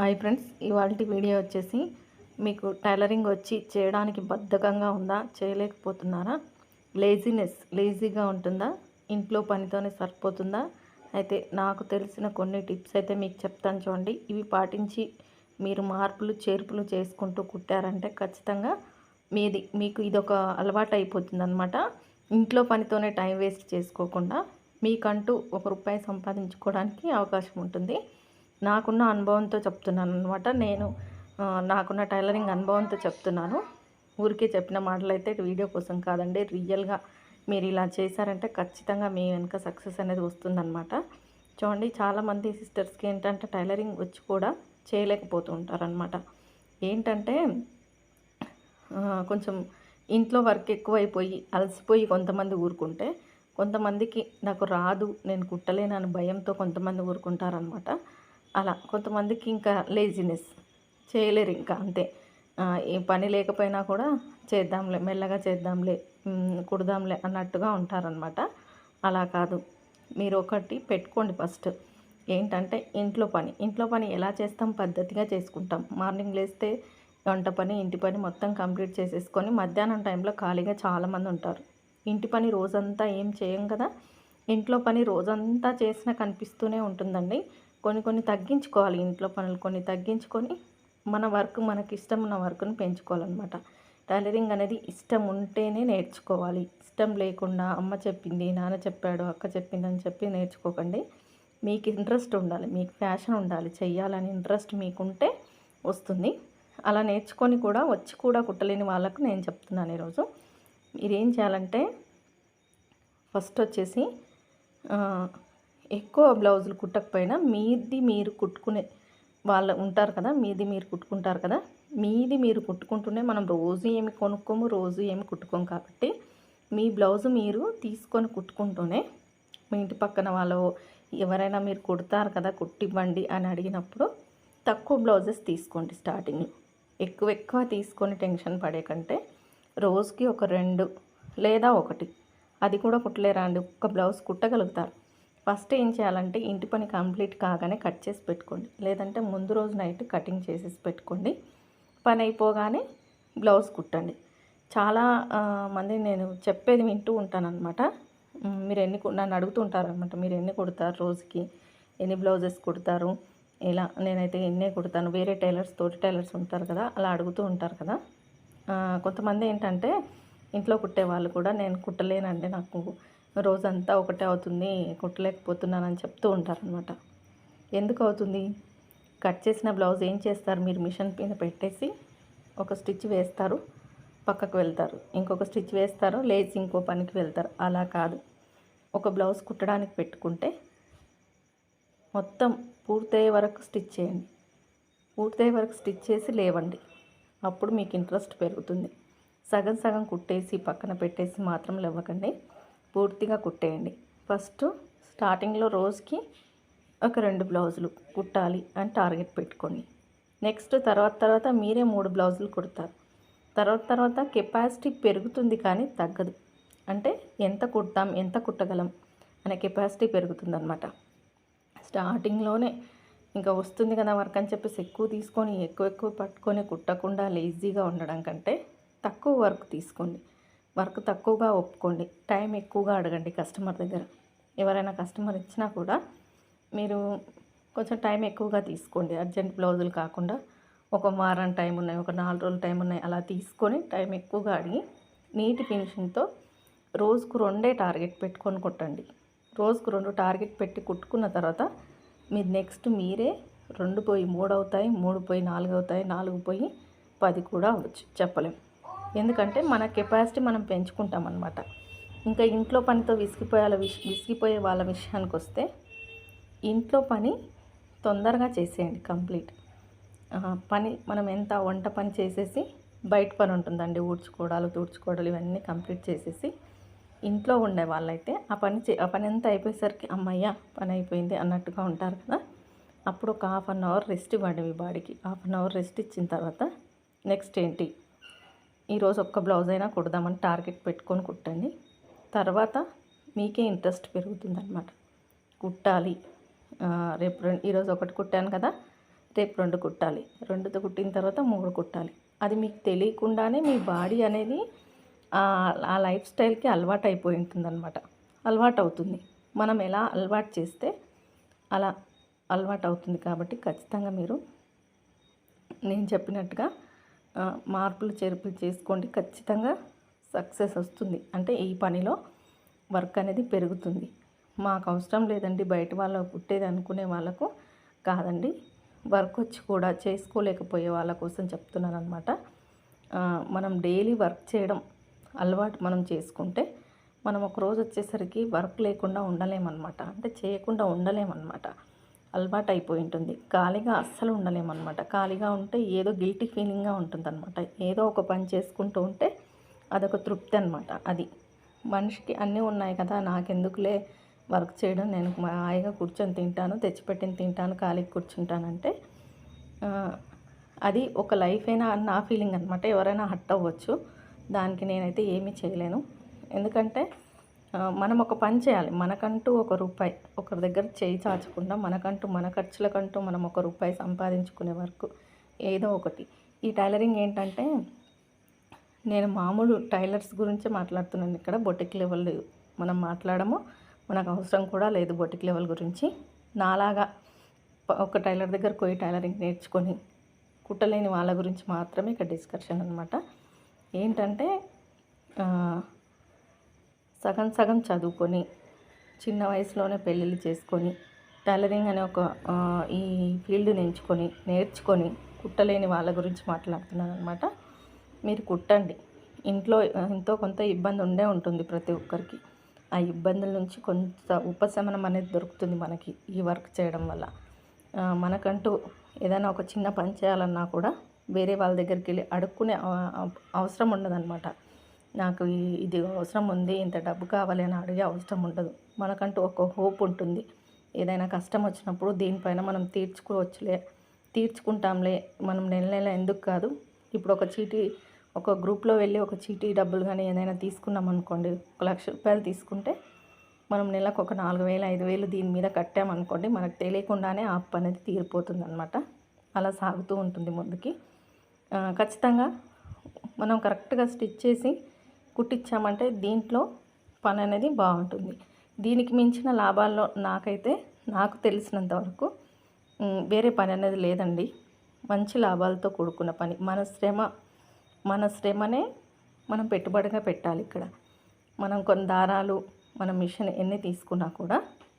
Hi friends ఇవాళ video వచ్చేసి మీకు టైలరింగ్ వచ్చి చేయడానికి బద్ధకంగా ఉందా చేయలేకపోతున్నారా? లేజినెస్ లేజీగా ఉంటుందా? ఇంట్లో పనితోనే సరిపోతుందా? అయితే నాకు తెలిసిన కొన్ని టిప్స్ అయితే మీకు చెప్తాను చూడండి. ఇవి పాటించి మీరు మార్పులు చేర్పులు చేసుకుంటూ కుట్టారంటే ఖచ్చితంగా మీది మీకు ఇది ఒక అలవాటు అయిపోతుంది అనమాట ఇంట్లో పనితోనే టైం వేస్ట్ చేసుకోకుండా మీకంటూ ఒక రూపాయి సంపాదించుకోవడానికి అవకాశం ఉంటుంది. నాకున్న అనుభవంతో చెప్తున్నాను అనమాట నేను నాకున్న టైలరింగ్ అనుభవంతో చెప్తున్నాను. ఊరికే చెప్పిన మాటలు అయితే వీడియో కోసం కాదండి. రియల్గా మీరు ఇలా చేశారంటే ఖచ్చితంగా మీ వెనుక సక్సెస్ అనేది వస్తుందన్నమాట. చూడండి చాలామంది సిస్టర్స్కి ఏంటంటే టైలరింగ్ వచ్చి కూడా చేయలేకపోతూ ఉంటారనమాట ఏంటంటే కొంచెం ఇంట్లో వర్క్ ఎక్కువైపోయి అలసిపోయి కొంతమంది ఊరుకుంటే కొంతమందికి నాకు రాదు నేను కుట్టలేనని భయంతో కొంతమంది ఊరుకుంటారనమాట అలా కొంతమందికి ఇంకా లేజినెస్ చేయలేరు ఇంకా అంతే. ఏ పని లేకపోయినా కూడా చేద్దాంలే మెల్లగా చేద్దాంలే కుడదాంలే అన్నట్టుగా ఉంటారనమాట అలా కాదు. మీరు ఒకటి పెట్టుకోండి ఫస్ట్. ఏంటంటే ఇంట్లో పని. ఇంట్లో పని ఎలా చేస్తాం? పద్ధతిగా చేసుకుంటాం. మార్నింగ్ లేస్తే వంట పని ఇంటి పని మొత్తం కంప్లీట్ చేసేసుకొని మధ్యాహ్నం టైంలో ఖాళీగా చాలామంది ఉంటారు. ఇంటి పని రోజంతా ఏం చేయం కదా? ఇంట్లో పని రోజంతా చేసినా కనిపిస్తూనే ఉంటుందండి. కొన్ని కొన్ని తగ్గించుకోవాలి ఇంట్లో పనులు కొన్ని తగ్గించుకొని మన వర్క్ మనకి ఇష్టం ఉన్న వర్క్ని పెంచుకోవాలన్నమాట. టైలరింగ్ అనేది ఇష్టం ఉంటేనే నేర్చుకోవాలి. ఇష్టం లేకుండా అమ్మ చెప్పింది నాన్న చెప్పాడు అక్క చెప్పింది అని చెప్పి నేర్చుకోకండి. మీకు ఇంట్రెస్ట్ ఉండాలి మీకు ఫ్యాషన్ ఉండాలి చెయ్యాలని ఇంట్రెస్ట్ మీకుంటే వస్తుంది. అలా నేర్చుకొని కూడా వచ్చి కూడా కుట్టలేని వాళ్ళకు నేను చెప్తున్నాను ఈరోజు. మీరేం చేయాలంటే ఫస్ట్ వచ్చేసి ఎక్కువ బ్లౌజులు కుట్టకపోయినా మీది మీరు కుట్టుకునే వాళ్ళు ఉంటారు కదా మీది మీరు కుట్టుకుంటారు కదా మీది మీరు కుట్టుకుంటూనే మనం రోజు ఏమి కొనుక్కోము రోజు ఏమి కుట్టుకోము కాబట్టి మీ బ్లౌజ్ మీరు తీసుకొని కుట్టుకుంటూనే మీ ఇంటి పక్కన వాళ్ళు ఎవరైనా మీరు కుడతారు కదా కుట్టివ్వండి అని అడిగినప్పుడు తక్కువ బ్లౌజెస్ తీసుకోండి స్టార్టింగ్లో. ఎక్కువ ఎక్కువ తీసుకొని టెన్షన్ పడే కంటే రోజుకి ఒక రెండు లేదా ఒకటి. అది కూడా కుట్టలేరా అండి? ఒక్క బ్లౌజ్ కుట్టగలుగుతారు. ఫస్ట్ ఏం చేయాలంటే ఇంటి పని కంప్లీట్ కాగానే కట్ చేసి పెట్టుకోండి. లేదంటే ముందు రోజు నైట్ కటింగ్ చేసేసి పెట్టుకోండి. పని అయిపోగానే బ్లౌజ్ కుట్టండి. చాలా మంది నేను చెప్పేది వింటూ ఉంటానన్నమాట. మీరు ఎన్ని కు- నన్ను అడుగుతుంటారనమాట మీరు ఎన్ని కుడతారు రోజుకి? ఎన్ని బ్లౌజెస్ కుడతారు? ఇలా నేనైతే ఎన్నే కుడతాను? వేరే టైలర్స్ తోటి టైలర్స్ ఉంటారు కదా అలా అడుగుతూ ఉంటారు కదా. కొంతమంది ఏంటంటే ఇంట్లో కుట్టే వాళ్ళు కూడా నేను కుట్టలేనండి నాకు రోజంతా ఒకటే అవుతుంది కుట్టలేకపోతున్నానని చెప్తూ ఉంటారనమాట ఎందుకు అవుతుంది? కట్ చేసిన బ్లౌజ్ ఏం చేస్తారు? మీరు మిషన్ మీద పెట్టేసి ఒక స్టిచ్ వేస్తారు పక్కకు వెళ్తారు. ఇంకొక స్టిచ్ వేస్తారు లేచి ఇంకో పనికి వెళ్తారు. అలా కాదు. ఒక బ్లౌజ్ కుట్టడానికి పెట్టుకుంటే మొత్తం పూర్తయ్యే వరకు స్టిచ్ చేయండి. పూర్తయ్యే వరకు స్టిచ్ చేసి లేవండి. అప్పుడు మీకు ఇంట్రెస్ట్ పెరుగుతుంది. సగం సగం కుట్టేసి పక్కన పెట్టేసి మాత్రం లేవకండి. పూర్తిగా కుట్టేయండి. ఫస్ట్ స్టార్టింగ్లో రోజుకి ఒక రెండు బ్లౌజులు కుట్టాలి అని టార్గెట్ పెట్టుకోండి నెక్స్ట్ తర్వాత తర్వాత మీరే మూడు బ్లౌజులు కుడతారు. తర్వాత తర్వాత కెపాసిటీ పెరుగుతుంది కానీ తగ్గదు. అంటే ఎంత కుడతాం ఎంత కుట్టగలం అనే కెపాసిటీ పెరుగుతుందన్నమాట. స్టార్టింగ్లోనే ఇంకా వస్తుంది కదా వర్క్ అని చెప్పేసి ఎక్కువ తీసుకొని ఎక్కువ ఎక్కువ పట్టుకొని కుట్టకుండా లేజీగా ఉండడం కంటే తక్కువ వర్క్ తీసుకోండి. వర్క్ తక్కువగా ఒప్పుకోండి. టైం ఎక్కువగా అడగండి కస్టమర్ దగ్గర. ఎవరైనా కస్టమర్ ఇచ్చినా కూడా మీరు కొంచెం టైం ఎక్కువగా తీసుకోండి. అర్జెంట్ బ్లౌజులు కాకుండా ఒక వారం టైం ఉన్నాయి ఒక నాలుగు రోజులు టైం ఉన్నాయి. అలా తీసుకొని టైం ఎక్కువగా అడిగి నీటి ఫినిషింగ్తో రోజుకు రెండే టార్గెట్ పెట్టుకొని కుట్టండి. రోజుకు రెండు టార్గెట్ పెట్టి కుట్టుకున్న తర్వాత మీరు నెక్స్ట్ మీరే రెండు పోయి మూడు అవుతాయి మూడు పోయి నాలుగు అవుతాయి నాలుగు పోయి పది కూడా అవ్వచ్చు. చెప్పలేం. ఎందుకంటే మన కెపాసిటీ మనం పెంచుకుంటాం అనమాట ఇంకా ఇంట్లో పనితో విసిగిపోయే విష విసిగిపోయే వాళ్ళ విషయానికి వస్తే ఇంట్లో పని తొందరగా చేసేయండి కంప్లీట్. పని మనం ఎంత వంట పని చేసేసి బయట పని ఉంటుందండి ఊడ్చుకోవడాలు తుడుచుకోవడాలు ఇవన్నీ కంప్లీట్ చేసేసి ఇంట్లో ఉండే వాళ్ళైతే ఆ పని చే ఆ పని అంతా అయిపోయేసరికి అమ్మయ్య పని అయిపోయింది అన్నట్టుగా ఉంటారు కదా. అప్పుడు ఒక హాఫ్ అన్ అవర్ రెస్ట్ ఇవ్వండి మీ బాడీకి. హాఫ్ అన్ అవర్ రెస్ట్ ఇచ్చిన తర్వాత నెక్స్ట్ ఏంటి? ఈరోజు ఒక్క బ్లౌజ్ అయినా కుడదామని టార్గెట్ పెట్టుకొని కుట్టండి. తర్వాత మీకే ఇంట్రెస్ట్ పెరుగుతుందన్నమాట. కుట్టాలి. రేపు రెండు ఈరోజు ఒకటి కుట్టాను కదా రేపు రెండు కుట్టాలి. రెండుతో కుట్టిన తర్వాత మూడు కుట్టాలి. అది మీకు తెలియకుండానే మీ బాడీ అనేది ఆ- లైఫ్ స్టైల్కి అలవాటు అయిపోయి ఉంటుందన్నమాట. అలవాటు అవుతుంది. మనం ఎలా అలవాటు చేస్తే అలా అలవాటు అవుతుంది కాబట్టి ఖచ్చితంగా మీరు నేను చెప్పినట్టుగా మార్పులు చేర్పులు చేసుకోండి. ఖచ్చితంగా సక్సెస్ వస్తుంది. అంటే ఈ పనిలో వర్క్ అనేది పెరుగుతుంది. మాకు అవసరం లేదండి. బయట వాళ్ళ పుట్టేది అనుకునే వాళ్ళకు కాదండి. వర్క్ వచ్చి కూడా చేసుకోలేకపోయే వాళ్ళ కోసం చెప్తున్నాను అనమాట మనం డైలీ వర్క్ చేయడం అలవాటు మనం చేసుకుంటే మనం ఒక రోజు వచ్చేసరికి వర్క్ లేకుండా ఉండలేమన్నమాట. అంటే చేయకుండా ఉండలేమన్నమాట. అలవాటు అయిపోయి ఉంటుంది ఖాళీగా అస్సలు ఉండలేమన్నమాట. ఖాళీగా ఉంటే ఏదో గిల్టీ ఫీలింగ్గా ఉంటుందన్నమాట. ఏదో ఒక పని చేసుకుంటూ ఉంటే అదొక తృప్తి అనమాట అది. మనిషికి అన్నీ ఉన్నాయి కదా నాకెందుకులే వర్క్ చేయడం. నేను మా హాయిగా కూర్చొని తింటాను తెచ్చిపెట్టిన తింటాను ఖాళీగా కూర్చుంటానంటే అది ఒక లైఫ్ అయినా నా ఫీలింగ్ అనమాట ఎవరైనా హట్ అవ్వచ్చు. దానికి నేనైతే ఏమీ చేయలేను. ఎందుకంటే మనం ఒక పని చేయాలి. మనకంటూ ఒక రూపాయి ఒకరి దగ్గర చేయి చాచకుండా మనకంటూ మన ఖర్చులకంటూ మనం ఒక రూపాయి సంపాదించుకునే వరకు ఏదో ఒకటి. ఈ టైలరింగ్ ఏంటంటే నేను మామూలు టైలర్స్ గురించే మాట్లాడుతున్నాను ఇక్కడ. బొటిక్ లెవెల్ మనం మాట్లాడము. మనకు అవసరం కూడా లేదు బొటిక్ లెవెల్ గురించి. నాలాగా ఒక టైలర్ దగ్గర పోయి టైలరింగ్ నేర్చుకొని కుట్టలేని వాళ్ళ గురించి మాత్రమే ఇక్కడ డిస్కషన్ అనమాట ఏంటంటే సగం సగం చదువుకొని చిన్న వయసులోనే పెళ్ళిళ్ళు చేసుకొని టైలరింగ్ అనే ఒక ఈ ఫీల్డ్ని ఎంచుకొని నేర్చుకొని కుట్టలేని వాళ్ళ గురించి మాట్లాడుతున్నాను అనమాట మీరు కుట్టండి. ఇంట్లో ఎంతో కొంత ఇబ్బంది ఉండే ఉంటుంది ప్రతి ఒక్కరికి. ఆ ఇబ్బందుల నుంచి కొంత ఉపశమనం అనేది దొరుకుతుంది మనకి ఈ వర్క్ చేయడం వల్ల. మనకంటూ ఏదైనా ఒక చిన్న పని చేయాలన్నా కూడా వేరే వాళ్ళ దగ్గరికి వెళ్ళి అడుక్కునే అవసరం ఉండదన్నమాట. నాకు ఇది అవసరం ఉంది ఇంత డబ్బు కావాలి అని అడిగే అవసరం ఉండదు. మనకంటూ ఒక హోప్ ఉంటుంది. ఏదైనా కష్టం వచ్చినప్పుడు దీనిపైన మనం తీర్చుకోవచ్చులే తీర్చుకుంటాంలే. మనం నెల నెల ఎందుకు కాదు? ఇప్పుడు ఒక చీటీ ఒక గ్రూప్లో వెళ్ళి ఒక చీటీ డబ్బులు కానీ ఏదైనా తీసుకున్నాం అనుకోండి ఒక లక్ష రూపాయలు తీసుకుంటే మనం నెలకు ఒక నాలుగు వేలు ఐదు వేలు దీని మీద కట్టామనుకోండి మనకు తెలియకుండానే ఆ అప్పు అనేది తీరిపోతుంది అనమాట అలా సాగుతూ ఉంటుంది ముందుకి. ఖచ్చితంగా మనం కరెక్ట్గా స్టిచ్ చేసి కుట్టించామంటే దీంట్లో పని అనేది బాగుంటుంది. దీనికి మించిన లాభాల్లో నాకైతే నాకు తెలిసినంత వరకు వేరే పని అనేది లేదండి. మంచి లాభాలతో కూడుకున్న పని. మన శ్రమ మన శ్రమనే మనం పెట్టుబడిగా పెట్టాలి ఇక్కడ. మనం కొన్ని దారాలు మన మిషన్ ఎన్ని తీసుకున్నా కూడా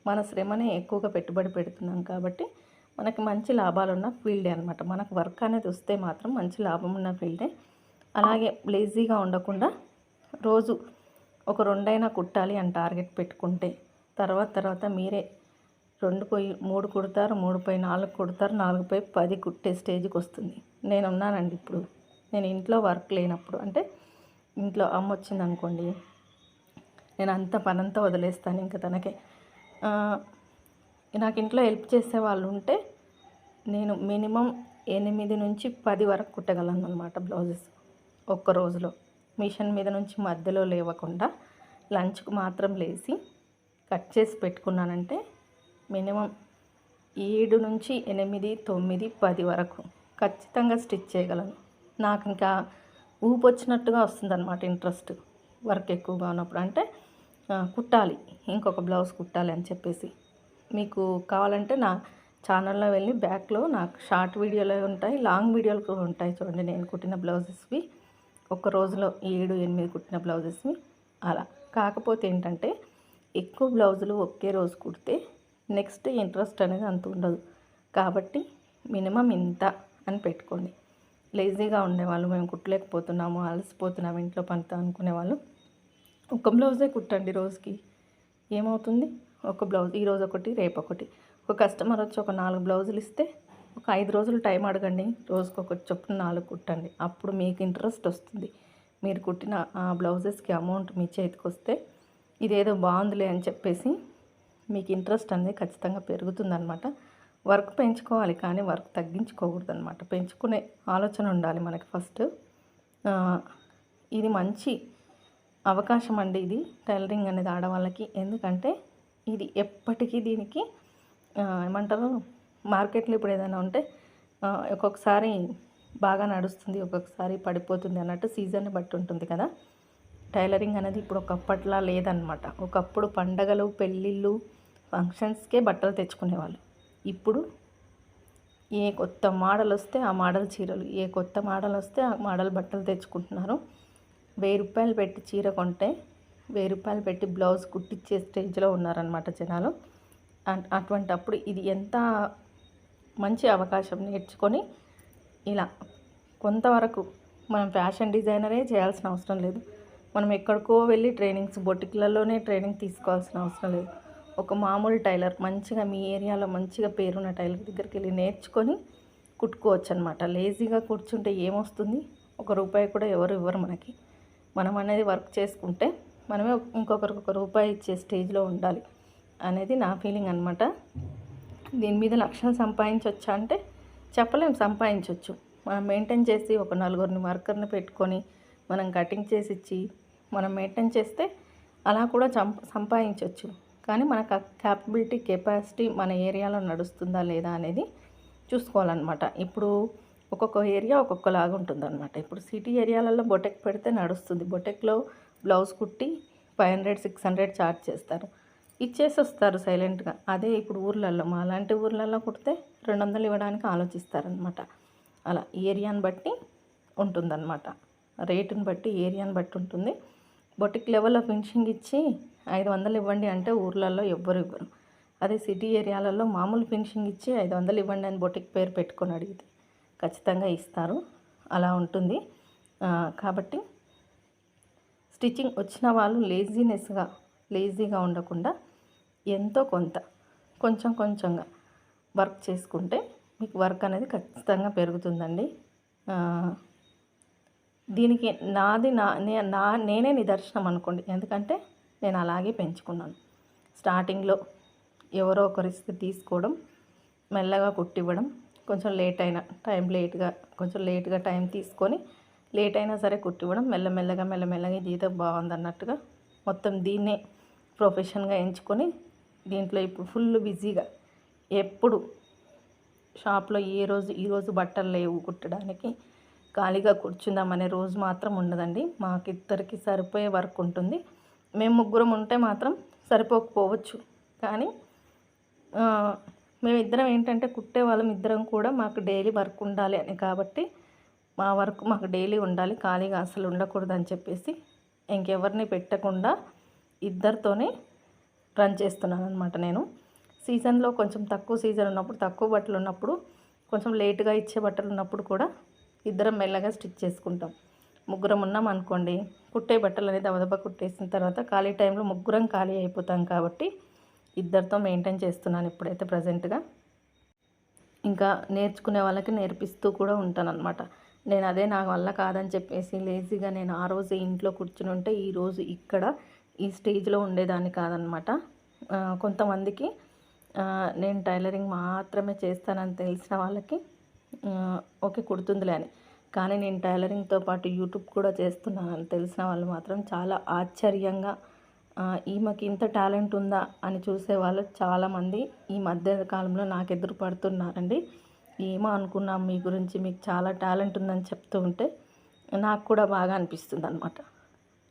మన శ్రమనే ఎక్కువగా పెట్టుబడి పెడుతున్నాం కాబట్టి మనకి మంచి లాభాలు ఉన్న ఫీల్డే అనమాట మనకు వర్క్ అనేది వస్తే మాత్రం మంచి లాభం ఉన్న ఫీల్డే. అలాగే లేజీగా ఉండకుండా రోజు ఒక రెండైనా కుట్టాలి అని టార్గెట్ పెట్టుకుంటే తర్వాత తర్వాత మీరే రెండు పోయి మూడు కుడతారు మూడు పై నాలుగు కుడతారు నాలుగు పై పది కుట్టే స్టేజ్కి వస్తుంది. నేను ఉన్నానండి ఇప్పుడు. నేను ఇంట్లో వర్క్ లేనప్పుడు. అంటే ఇంట్లో అమ్మ వచ్చింది అనుకోండి నేను అంత పనంతా వదిలేస్తాను ఇంకా తనకే. నాకు ఇంట్లో హెల్ప్ చేసే వాళ్ళు ఉంటే నేను మినిమం ఎనిమిది నుంచి పది వరకు కుట్టగలను అనమాట బ్లౌజెస్ ఒక్క రోజులో. మిషన్ మీద నుంచి మధ్యలో లేవకుండా లంచ్కు మాత్రం లేచి కట్ చేసి పెట్టుకున్నానంటే మినిమం ఏడు నుంచి ఎనిమిది తొమ్మిది పది వరకు ఖచ్చితంగా స్టిచ్ చేయగలను. నాకు ఇంకా ఊపు వచ్చినట్టుగా వస్తుంది అనమాట ఇంట్రెస్ట్ వర్క్ ఎక్కువగా ఉన్నప్పుడు. అంటే కుట్టాలి ఇంకొక బ్లౌజ్ కుట్టాలి అని చెప్పేసి. మీకు కావాలంటే నా ఛానల్లో వెళ్ళి బ్యాక్లో నాకు షార్ట్ వీడియోలు ఉంటాయి లాంగ్ వీడియోలు కూడా ఉంటాయి చూడండి. నేను కుట్టిన బ్లౌజెస్వి ఒక రోజులో ఏడు ఎనిమిది కుట్టిన బ్లౌజెస్ని అలా. కాకపోతే ఏంటంటే ఎక్కువ బ్లౌజులు ఒకే రోజు కుడితే నెక్స్ట్ ఇంట్రెస్ట్ అనేది అంత ఉండదు. కాబట్టి మినిమం ఇంత అని పెట్టుకోండి. లేజీగా ఉండేవాళ్ళు మేము కుట్టలేకపోతున్నాము అలసిపోతున్నాము ఇంట్లో పనితో అనుకునేవాళ్ళు ఒక బ్లౌజే కుట్టండి రోజుకి. ఏమవుతుంది? ఒక బ్లౌజ్ ఈరోజు ఒకటి రేపు ఒకటి. ఒక కస్టమర్ వచ్చి ఒక నాలుగు బ్లౌజులు ఇస్తే ఒక ఐదు రోజులు టైం అడగండి. రోజుకు ఒక చొప్పున నాలుగు కుట్టండి. అప్పుడు మీకు ఇంట్రెస్ట్ వస్తుంది. మీరు కుట్టిన ఆ బ్లౌజెస్కి అమౌంట్ మీ చేతికి వస్తే ఇదేదో బాగుందిలే అని చెప్పేసి మీకు ఇంట్రెస్ట్ అనేది ఖచ్చితంగా పెరుగుతుందనమాట వర్క్ పెంచుకోవాలి కానీ వర్క్ తగ్గించుకోకూడదు అనమాట పెంచుకునే ఆలోచన ఉండాలి మనకి ఫస్ట్. ఇది మంచి అవకాశం అండి ఇది. టైలరింగ్ అనేది ఆడవాళ్ళకి. ఎందుకంటే ఇది ఎప్పటికీ దీనికి ఏమంటారు? మార్కెట్లో ఇప్పుడు ఏదైనా ఉంటే ఒక్కొక్కసారి బాగా నడుస్తుంది ఒక్కొక్కసారి పడిపోతుంది అన్నట్టు సీజన్ని బట్టి ఉంటుంది కదా. టైలరింగ్ అనేది ఇప్పుడు ఒకప్పట్లా లేదనమాట ఒకప్పుడు పండగలు పెళ్ళిళ్ళు ఫంక్షన్స్కే బట్టలు తెచ్చుకునేవాళ్ళు. ఇప్పుడు ఏ కొత్త మోడల్ వస్తే ఆ మోడల్ చీరలు ఏ కొత్త మోడల్ వస్తే ఆ మోడల్ బట్టలు తెచ్చుకుంటున్నారు. వెయ్యి రూపాయలు పెట్టి చీర కొంటే వెయ్యి రూపాయలు పెట్టి బ్లౌజ్ కుట్టించే స్టేజ్లో ఉన్నారనమాట జనాలు. అట్- అటువంటి అప్పుడు ఇది ఎంత మంచి అవకాశం నేర్చుకొని ఇలా కొంతవరకు మనం ఫ్యాషన్ డిజైనరే చేయాల్సిన అవసరం లేదు. మనం ఎక్కడికో వెళ్ళి ట్రైనింగ్స్ బొటిక్లలోనే ట్రైనింగ్ తీసుకోవాల్సిన అవసరం లేదు. ఒక మామూలు టైలర్ మంచిగా మీ ఏరియాలో మంచిగా పేరున్న టైలర్ దగ్గరికి వెళ్ళి నేర్చుకొని కుట్టుకోవచ్చు అనమాట లేజీగా కూర్చుంటే ఏమొస్తుంది? ఒక రూపాయి కూడా ఎవరు ఇవ్వరు మనకి. మనం అనేది వర్క్ చేసుకుంటే మనమే ఇంకొకరికి ఒక రూపాయి ఇచ్చే స్టేజ్లో ఉండాలి అనేది నా ఫీలింగ్ అనమాట దీని మీద లక్షలు సంపాదించవచ్చా అంటే చెప్పలేం సంపాదించవచ్చు మనం మెయింటైన్ చేసి ఒక నలుగురిని వర్కర్ని పెట్టుకొని మనం కటింగ్ చేసి ఇచ్చి మనం మెయింటైన్ చేస్తే అలా కూడా సంపాదించవచ్చు కానీ మనకు క్యాపబిలిటీ కెపాసిటీ మన ఏరియాలో నడుస్తుందా లేదా అనేది చూసుకోవాలన్నమాట. ఇప్పుడు ఒక్కొక్క ఏరియా ఒక్కొక్కలాగా ఉంటుందన్నమాట. ఇప్పుడు సిటీ ఏరియాలలో బొటెక్ పెడితే నడుస్తుంది. బొటెక్లో బ్లౌజ్ కుట్టి five hundred six hundred charge చేస్తారు. ఇచ్చేసి వస్తారు సైలెంట్గా. అదే ఇప్పుడు ఊర్లలో మా అలాంటి ఊర్లలో కుడితే రెండు వందలు ఇవ్వడానికి ఆలోచిస్తారనమాట అలా ఏరియాని బట్టి ఉంటుందన్నమాట. రేటుని బట్టి ఏరియాని బట్టి ఉంటుంది. బొటిక్ లెవెల్లో ఫినిషింగ్ ఇచ్చి ఐదు వందలు ఇవ్వండి అంటే ఊర్లలో ఎవ్వరు ఇవ్వరు. అదే సిటీ ఏరియాలలో మామూలు ఫినిషింగ్ ఇచ్చి ఐదు వందలు ఇవ్వండి అని బొటిక్ పేరు పెట్టుకొని అడిగితే ఖచ్చితంగా ఇస్తారు. అలా ఉంటుంది. కాబట్టి స్టిచ్చింగ్ వచ్చిన వాళ్ళు లేజీనెస్గా లేజీగా ఉండకుండా ఎంతో కొంత కొంచెం కొంచెంగా వర్క్ చేసుకుంటే మీకు వర్క్ అనేది ఖచ్చితంగా పెరుగుతుందండి. దీనికి నాది నా నే- నా నేనే నిదర్శనం అనుకోండి. ఎందుకంటే నేను అలాగే పెంచుకున్నాను. స్టార్టింగ్లో ఎవరో ఒకరిస్తే తీసుకోవడం మెల్లగా కుట్టివ్వడం కొంచెం లేట్ అయినా టైం లేట్గా కొంచెం లేట్గా టైం తీసుకొని లేట్ అయినా సరే కుట్టివ్వడం మెల్లమెల్లగా మెల్లమెల్లగా జీతం బాగుంది అన్నట్టుగా మొత్తం దీన్నే ప్రొఫెషన్గా ఎంచుకొని దీంట్లో ఇప్పుడు ఫుల్ బిజీగా. ఎప్పుడు షాప్లో ఏ రోజు ఈరోజు బట్టలు లేవు కుట్టడానికి. ఖాళీగా కూర్చుందామనే రోజు మాత్రం ఉండదండి. మాకిద్దరికి సరిపోయే వర్క్ ఉంటుంది. మేము ముగ్గురం ఉంటే మాత్రం సరిపోకపోవచ్చు. కానీ మేమిద్దరం ఏంటంటే కుట్టే వాళ్ళం ఇద్దరం కూడా మాకు డైలీ వర్క్ ఉండాలి అని. కాబట్టి మా వర్క్ మాకు డైలీ ఉండాలి. ఖాళీగా అసలు ఉండకూడదు అని చెప్పేసి ఇంకెవరిని పెట్టకుండా ఇద్దరితోనే రన్ చేస్తున్నాను అనమాట నేను. సీజన్లో కొంచెం తక్కువ సీజన్ ఉన్నప్పుడు తక్కువ బట్టలు ఉన్నప్పుడు కొంచెం లేటుగా ఇచ్చే బట్టలు ఉన్నప్పుడు కూడా ఇద్దరం మెల్లగా స్టిచ్ చేసుకుంటాం. ముగ్గురం ఉన్నాం అనుకోండి కుట్టే బట్టలు అనేది దబదబా కుట్టేసిన తర్వాత ఖాళీ టైంలో ముగ్గురం ఖాళీ అయిపోతాం కాబట్టి ఇద్దరితో మెయింటైన్ చేస్తున్నాను ఇప్పుడైతే ప్రజెంట్గా. ఇంకా నేర్చుకునే వాళ్ళకి నేర్పిస్తూ కూడా ఉంటానన్నమాట. నేను అదే నా వల్ల కాదని చెప్పేసి లేజీగా నేను ఆ రోజు ఇంట్లో కూర్చుని ఉంటే ఈరోజు ఇక్కడ ఈ స్టేజ్లో ఉండేదాన్ని కాదనమాట. కొంతమందికి నేను టైలరింగ్ మాత్రమే చేస్తానని తెలిసిన వాళ్ళకి ఓకే కుడుతుందిలే అని. కానీ నేను టైలరింగ్తో పాటు యూట్యూబ్ కూడా చేస్తున్నానని తెలిసిన వాళ్ళు మాత్రం చాలా ఆశ్చర్యంగా ఈమెకి ఇంత టాలెంట్ ఉందా అని చూసే వాళ్ళు చాలామంది ఈ మధ్య కాలంలో నాకు ఎదురు పడుతున్నారండి ఏమో అనుకున్నాం మీ గురించి మీకు చాలా టాలెంట్ ఉందని చెప్తూ ఉంటే నాకు కూడా బాగా అనిపిస్తుంది అనమాట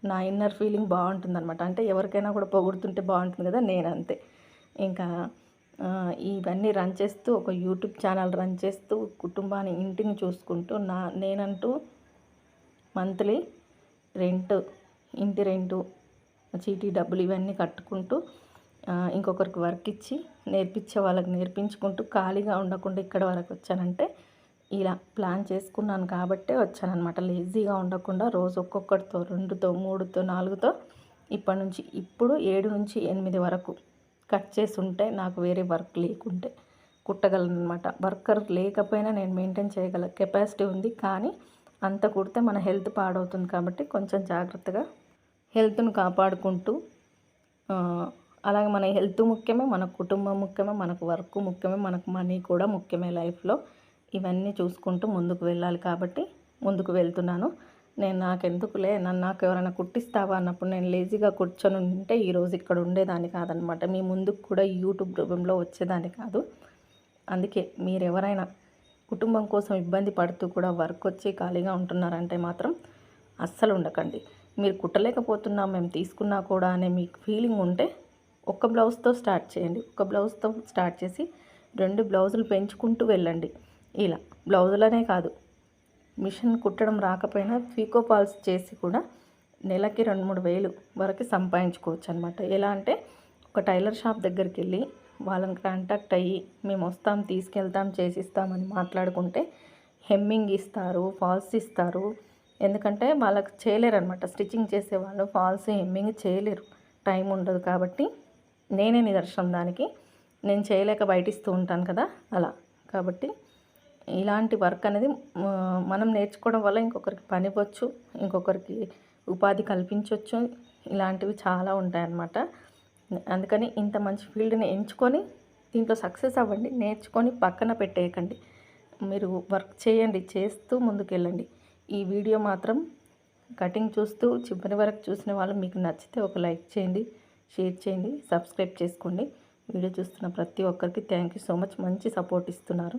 నా ఇన్నర్ ఫీలింగ్ బాగుంటుంది అనమాట అంటే ఎవరికైనా కూడా పొగుడుతుంటే బాగుంటుంది కదా నేను అంతే ఇంకా ఇవన్నీ రన్ చేస్తూ ఒక యూట్యూబ్ ఛానల్ రన్ చేస్తూ కుటుంబాన్ని ఇంటిని చూసుకుంటూ నా నేనంటూ మంత్లీ రెంట్ ఇంటి రెంటు చీటీ డబ్బులు ఇవన్నీ కట్టుకుంటూ ఇంకొకరికి వర్క్ ఇచ్చి నేర్పించే వాళ్ళకి నేర్పించుకుంటూ ఖాళీగా ఉండకుండా ఇక్కడ వరకు వచ్చానంటే ఇలా ప్లాన్ చేసుకున్నాను కాబట్టే వచ్చానన్నమాట. లేజీగా ఉండకుండా రోజు ఒక్కొక్కటితో రెండుతో మూడుతో నాలుగుతో ఇప్పటి నుంచి ఇప్పుడు ఏడు నుంచి ఎనిమిది వరకు కట్ చేసి ఉంటే నాకు వేరే వర్క్ లేకుంటే కుట్టగలను అనమాట వర్కర్ లేకపోయినా నేను మెయింటైన్ చేయగల కెపాసిటీ ఉంది కానీ అంత కుడితే మన హెల్త్ పాడవుతుంది కాబట్టి కొంచెం జాగ్రత్తగా హెల్త్ను కాపాడుకుంటూ అలాగే మన హెల్త్ ముఖ్యమే మన కుటుంబం ముఖ్యమే మనకు వర్క్ ముఖ్యమే మనకు మనీ కూడా ముఖ్యమే లైఫ్లో. ఇవన్నీ చూసుకుంటూ ముందుకు వెళ్ళాలి కాబట్టి ముందుకు వెళ్తున్నాను. నేను నాకెందుకులే నన్ను నాకు ఎవరైనా కుట్టిస్తావా అన్నప్పుడు నేను లేజీగా కూర్చొని ఉంటే ఈరోజు ఇక్కడ ఉండేదాన్ని కాదనమాట. మీ ముందుకు కూడా యూట్యూబ్ రూపంలో వచ్చేదాన్ని కాదు. అందుకే మీరు ఎవరైనా కుటుంబం కోసం ఇబ్బంది పడుతూ కూడా వర్క్ వచ్చి ఖాళీగా ఉంటున్నారంటే మాత్రం అస్సలు ఉండకండి. మీరు కుట్టలేకపోతున్నాం మేము తీసుకున్నా కూడా అనే మీకు ఫీలింగ్ ఉంటే ఒక్క బ్లౌజ్తో స్టార్ట్ చేయండి. ఒక బ్లౌజ్తో స్టార్ట్ చేసి రెండు బ్లౌజులు పెంచుకుంటూ వెళ్ళండి. ఇలా బ్లౌజులనే కాదు. మిషన్ కుట్టడం రాకపోయినా పీకో పాల్స్ చేసి కూడా నెలకి రెండు మూడు వేలు వరకు సంపాదించుకోవచ్చు అనమాట ఎలా అంటే ఒక టైలర్ షాప్ దగ్గరికి వెళ్ళి వాళ్ళని కాంటాక్ట్ అయ్యి మేము వస్తాం తీసుకెళ్తాం చేసిస్తామని మాట్లాడుకుంటే హెమ్మింగ్ ఇస్తారు ఫాల్స్ ఇస్తారు. ఎందుకంటే వాళ్ళకి చేయలేరు అనమాట స్టిచ్చింగ్ చేసే వాళ్ళు ఫాల్స్ హెమ్మింగ్ చేయలేరు. టైం ఉండదు కాబట్టి నేనే నిదర్శనం దానికి. నేను చేయలేక బయటిస్తూ ఉంటాను కదా అలా. కాబట్టి ఇలాంటి వర్క్ అనేది మనం నేర్చుకోవడం వల్ల ఇంకొకరికి పని ఇంకొకరికి ఉపాధి కల్పించవచ్చు ఇలాంటివి చాలా ఉంటాయన్నమాట. అందుకని ఇంత మంచి ఫీల్డ్ని ఎంచుకొని దీంట్లో సక్సెస్ అవ్వండి నేర్చుకొని పక్కన పెట్టేయకండి. మీరు వర్క్ చేయండి చేస్తూ ముందుకెళ్ళండి. ఈ వీడియో మాత్రం కటింగ్ చూస్తూ చివరి వరకు చూసిన వాళ్ళు మీకు నచ్చితే ఒక లైక్ చేయండి షేర్ చేయండి సబ్స్క్రైబ్ చేసుకోండి. వీడియో చూస్తున్న ప్రతి ఒక్కరికి థ్యాంక్ యూ సో మచ్. మంచి సపోర్ట్ ఇస్తున్నారు.